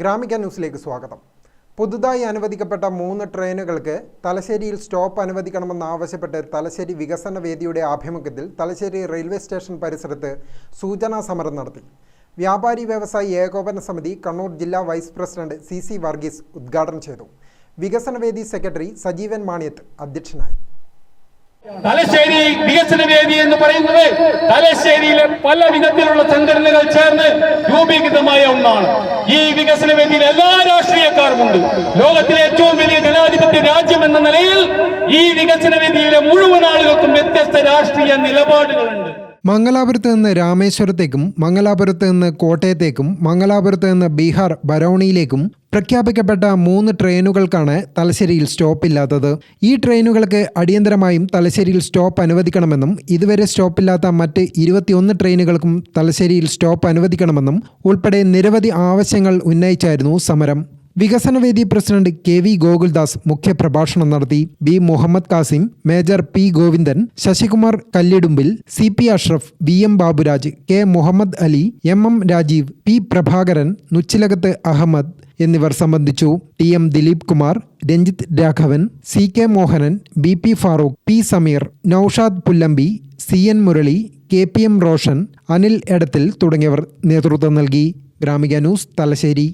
ഗ്രാമിക ന്യൂസിലേക്ക് സ്വാഗതം. പുതുതായി അനുവദിക്കപ്പെട്ട മൂന്ന് ട്രെയിനുകൾക്ക് തലശ്ശേരിയിൽ സ്റ്റോപ്പ് അനുവദിക്കണമെന്നാവശ്യപ്പെട്ട് തലശ്ശേരി വികസന വേദിയുടെ ആഭിമുഖ്യത്തിൽ തലശ്ശേരി റെയിൽവേ സ്റ്റേഷൻ പരിസരത്ത് സൂചനാ സമരം നടത്തി. വ്യാപാരി വ്യവസായി ഏകോപന സമിതി കണ്ണൂർ ജില്ലാ vice president C C Varghese ഉദ്ഘാടനം ചെയ്തു. വികസനവേദി സെക്രട്ടറി സജീവൻ മാണിയത്ത് അധ്യക്ഷനായി. തലശ്ശേരി വികസന വേദി എന്ന് പറയുന്നത് തലശ്ശേരിയിലെ പല വിധത്തിലുള്ള സംഘടനകൾ ചേർന്ന് രൂപീകൃതമായ ഒന്നാണ്. ഈ വികസന വേദിയിൽ എല്ലാ രാഷ്ട്രീയക്കാരുമുണ്ട്. ലോകത്തിലെ ഏറ്റവും വലിയ ജനാധിപത്യ രാജ്യം എന്ന നിലയിൽ ഈ വികസന വേദിയിലെ മുഴുവൻ ആളുകൾക്കും വ്യത്യസ്ത രാഷ്ട്രീയ നിലപാടുകളുണ്ട്. മംഗലാപുരത്ത് നിന്ന് രാമേശ്വരത്തേക്കും മംഗലാപുരത്ത് നിന്ന് കോട്ടയത്തേക്കും മംഗലാപുരത്ത് നിന്ന് ബീഹാർ ബരൌണിയിലേക്കും പ്രഖ്യാപിക്കപ്പെട്ട മൂന്ന് ട്രെയിനുകൾക്കാണ് തലശ്ശേരിയിൽ സ്റ്റോപ്പ് ഇല്ലാത്തത്. ഈ ട്രെയിനുകൾക്ക് അടിയന്തരമായും തലശ്ശേരിയിൽ സ്റ്റോപ്പ് അനുവദിക്കണമെന്നും ഇതുവരെ സ്റ്റോപ്പില്ലാത്ത മറ്റ് ഇരുപത്തിയൊന്ന് ട്രെയിനുകൾക്കും തലശ്ശേരിയിൽ സ്റ്റോപ്പ് അനുവദിക്കണമെന്നും ഉൾപ്പെടെ നിരവധി ആവശ്യങ്ങൾ ഉന്നയിച്ചായിരുന്നു സമരം. വികസനവേദി പ്രസിഡന്റ് കെ വി ഗോകുൽദാസ് മുഖ്യപ്രഭാഷണം നടത്തി B Muhammad Kasim major P Govindan Sasikumar Kallidumbil C P Ashraf V M Baburaj K Muhammad Ali M M Rajeev P Prabhakaran Nuchilakath Ahmed എന്നിവർ സംബന്ധിച്ചു. T M Dileep Kumar Ranjith Raghavan C K Mohanan B P Farooq P Sameer Naushad Pullambi C N Murali K P M Roshan Anil Edathil തുടങ്ങിയവർ നേതൃത്വം നൽകി. Gramika news Thalassery.